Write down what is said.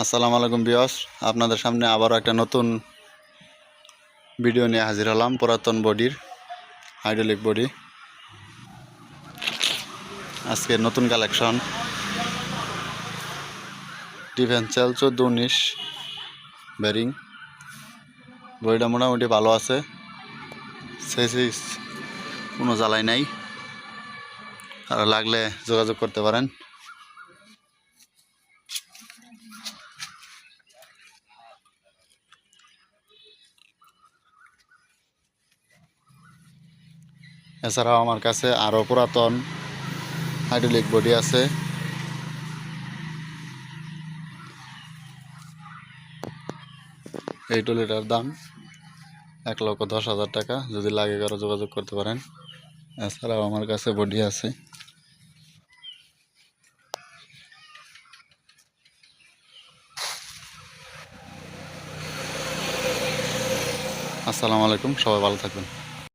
আসসালামু আলাইকুম বিয়স আপনাদের সামনে আবারও একটা নতুন ভিডিও নিয়ে হাজির হলাম, পুরাতন বডির হাইড্রোলিক বডি আজকে নতুন কালেকশন ডিফেন্সেল চোদ্দ উনিশ ব্যারিং বডিটা মোটামুটি ভালো আছে। সেসিস কোনো জ্বালাই নাই। আর লাগলে যোগাযোগ করতে পারেন। এছাড়াও আমার কাছে আরও পুরাতন হাইড্রোলিক বডি আছে। এই টলিটার দাম এক লক্ষ দশ হাজার টাকা, যদি লাগে কারও যোগাযোগ করতে পারেন। এছাড়াও আমার কাছে বডি আছে। আসসালামু আলাইকুম, সবাই ভালো থাকবেন।